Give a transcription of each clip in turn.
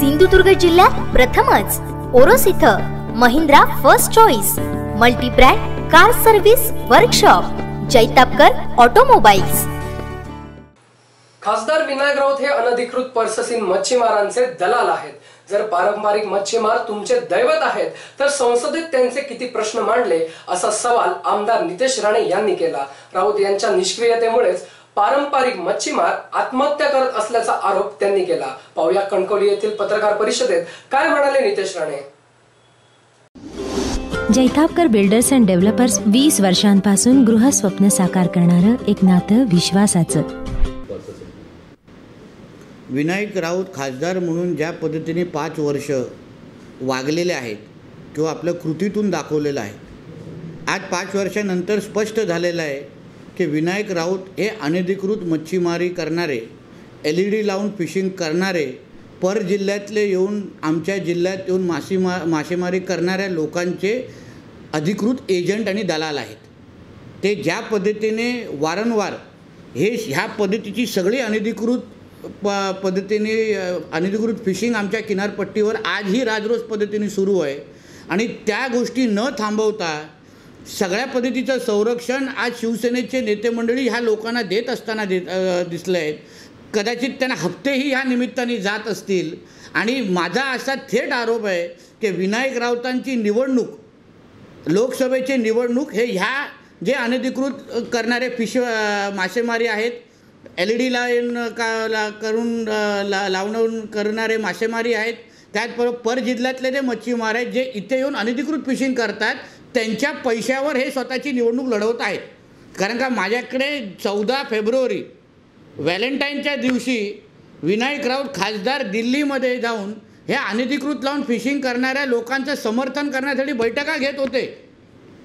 सिंधुदुर्ग जिल्ह्यात प्रथमच. ओरोस इथं Mahindra first choice multibrand car service workshop Jaitapkar automobiles. खासदार विनायक राऊत हे अनधिकृत पर्ससीन मच्छीमारांचे दलाल आहेत. जर पारंपरिक मच्छीमार तुमचे दैवत आहेत तर संसदेत त्यांचे किती प्रश्न मांडले असा सवाल आमदार नितेश राणे यांनी केला. राऊत यांच्या निष्क्रियतेमुळेच पारंपरिक मच्छीमार आत्महत्या करत असल्याचा आरोप त्यांनी केला. पाहुया कणकवली येथील पत्रकार परिषदेत काय म्हणाले Nitesh Rane? Jaitapkar builders and developers वीस वर्षांपासून गृहस्वप्न साकार करणारं एक नातं विश्वासाचं. विनायक राऊत खासदार म्हणून ज्या पद्धतीने पाच वर्ष वागलेले आहेत किंवा आपल्या कृतीतून दाखवलेलं आहे आज पाच वर्षानंतर स्पष्ट झालेलं आहे की विनायक राऊत हे अनधिकृत मच्छीमारी करणारे एल ई डी लावून फिशिंग करणारे पर जिल्ह्यातले येऊन आमच्या जिल्ह्यात येऊन मासेमा मासेमारी करणाऱ्या लोकांचे अधिकृत एजंट आणि दलाल आहेत. ते ज्या पद्धतीने वारंवार हे ह्या पद्धतीची सगळी अनधिकृत प पद्धतीने अनधिकृत फिशिंग आमच्या किनारपट्टीवर आजही राजरोज पद्धतीने सुरू आहे. आणि त्या गोष्टी न थांबवता सगळ्या पद्धतीचं संरक्षण आज शिवसेनेचे नेते मंडळी ह्या लोकांना देत असताना देत दिसलं आहे आहेत कदाचित त्यांना हप्तेही ह्या निमित्ताने जात असतील. आणि माझा असा थेट आरोप आहे की विनायक राऊतांची निवडणूक लोकसभेची निवडणूक हे ह्या जे अनधिकृत करणारे पिशव मासेमारी आहेत एल ई डी लाईन का ला करून ला लावून करणारे मासेमारी आहेत त्याचबरोबर पर जिल्ह्यातले जे मच्छीमार आहेत जे इथे येऊन अनधिकृत फिशिंग करतात त्यांच्या पैशावर हे स्वतःची निवडणूक लढवत आहेत. कारण का माझ्याकडे चौदा फेब्रुवारी व्हॅलेंटाईनच्या दिवशी विनायक राऊत खासदार दिल्लीमध्ये जाऊन हे अनधिकृत लावून फिशिंग करणाऱ्या लोकांचं समर्थन करण्यासाठी बैठका घेत होते.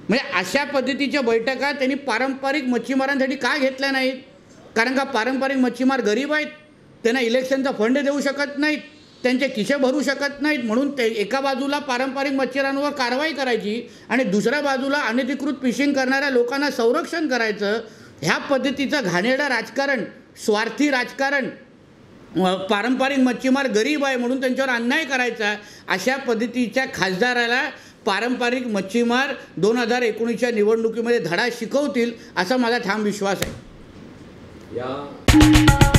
म्हणजे अशा पद्धतीच्या बैठका त्यांनी पारंपरिक मच्छीमारांसाठी का घेतल्या नाहीत? कारण का पारंपरिक मच्छीमार गरीब आहेत त्यांना इलेक्शनचा फंड देऊ शकत नाहीत. त्यांचे खिसे भरू शकत नाहीत म्हणून ते एका बाजूला पारंपरिक मच्छिरांवर कारवाई करायची आणि दुसऱ्या बाजूला अनधिकृत फिशिंग करणाऱ्या लोकांना संरक्षण करायचं ह्या पद्धतीचं घाणेरडं राजकारण स्वार्थी राजकारण पारंपरिक मच्छीमार गरीब आहे म्हणून त्यांच्यावर अन्याय करायचा अशा पद्धतीच्या खासदाराला पारंपरिक मच्छीमार दोन हजार एकोणीसच्या निवडणुकीमध्ये धडा शिकवतील असा माझा ठाम विश्वास आहे. या